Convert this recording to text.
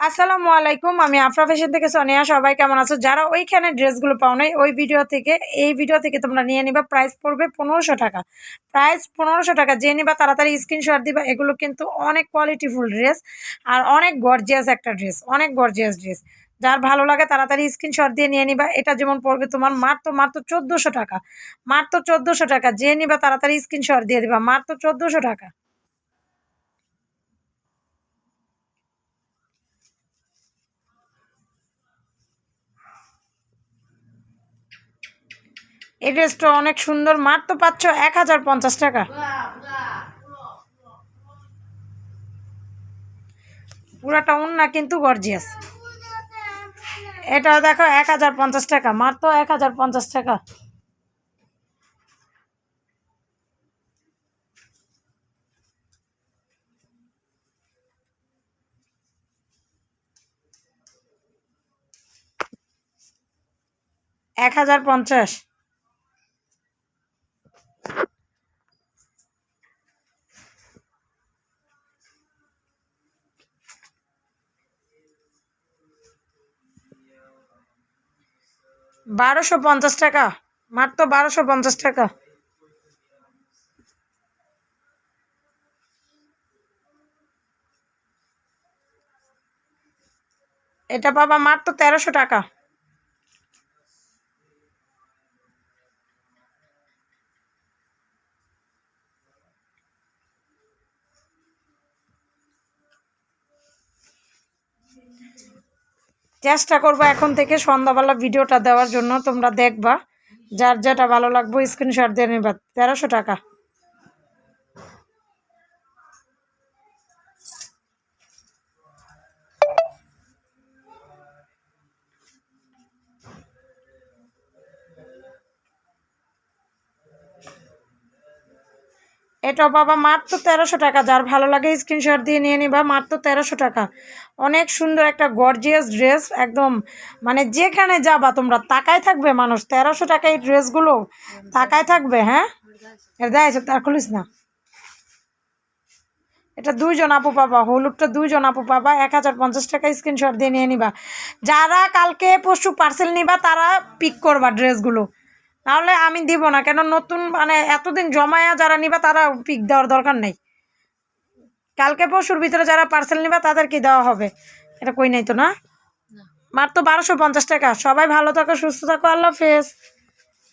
আসসালামু আলাইকুম, আমি আফরা ফ্যাশন থেকে সোনিয়া। সবাই কেমন আছো? যারা ওইখানে ড্রেসগুলো পাও নাই, ওই ভিডিও থেকে, এই ভিডিও থেকে তোমরা নিয়ে নিবা। প্রাইস পড়বে পনেরোশো টাকা। প্রাইস পনেরোশো টাকা, যে নিবা তাড়াতাড়ি স্ক্রিনশট দিবা। এগুলো কিন্তু অনেক কোয়ালিটিফুল ড্রেস আর অনেক গর্জিয়াস একটা ড্রেস অনেক গর্জিয়াস ড্রেস যার ভালো লাগে তাড়াতাড়ি স্ক্রিনশট দিয়ে নিয়ে নিবা। এটা যেমন পড়বে তোমার মাত্র মাত্র চোদ্দোশো টাকা। মাত্র চোদ্দোশো টাকা, যে নিবা তাড়াতাড়ি স্ক্রিনশট দিয়ে দিবা। মাত্র চোদ্দোশো টাকা। এই ড্রেসটা অনেক সুন্দর। মাত্র পাচ্ছ এক হাজার পঞ্চাশ টাকা। পুরাটা না কিন্তু গর্জিয়াস এটা দেখো এক হাজার পঞ্চাশ টাকা। মাত্র এক হাজার পঞ্চাশ টাকা। এক হাজার পঞ্চাশ। বারোশো পঞ্চাশ টাকা। মাত্র বারোশো পঞ্চাশ টাকা। এটা পাবা মাত্র তেরোশো টাকা। চেষ্টা করব এখন থেকে সন্ধ্যাবেলা ভিডিওটা দেওয়ার জন্য, তোমরা দেখবা। যার যেটা ভালো লাগবো স্ক্রিনশট দিয়ে নেবা। তেরোশো টাকা। এটা বাবা মাত্র তেরোশো টাকা। যার ভালো লাগে স্ক্রিনশট দিয়ে নিয়ে নিবা, মাত্র তেরোশো টাকা। অনেক সুন্দর একটা গর্জিয়াস ড্রেস একদম মানে যেখানে যাবা তোমরা, তাকায় থাকবে মানুষ। তেরোশো টাকা এই ড্রেসগুলো তাকায় থাকবে হ্যাঁ? এটা দেয় তার খুলিস না। এটা দুইজন আপু পাবা, হলুদটা দুইজন আপু পাবা, এক হাজার পঞ্চাশ টাকা স্ক্রিনশট দিয়ে নিয়ে নিবা। যারা কালকে পরশু পার্সেল নিবা, তারা পিক করবা ড্রেসগুলো নাহলে আমি দিব না কেন নতুন মানে এতদিন জমায়া যারা নিবা তারা পিক দেওয়ার দরকার নেই। কালকে পরশুর ভিতরে যারা পার্সেল নিবা তাদেরকে দেওয়া হবে? এটা কই নাই তো না? মার তো বারোশো পঞ্চাশ টাকা। সবাই ভালো থাকো সুস্থ থাকো আল্লাহ হাফেজ।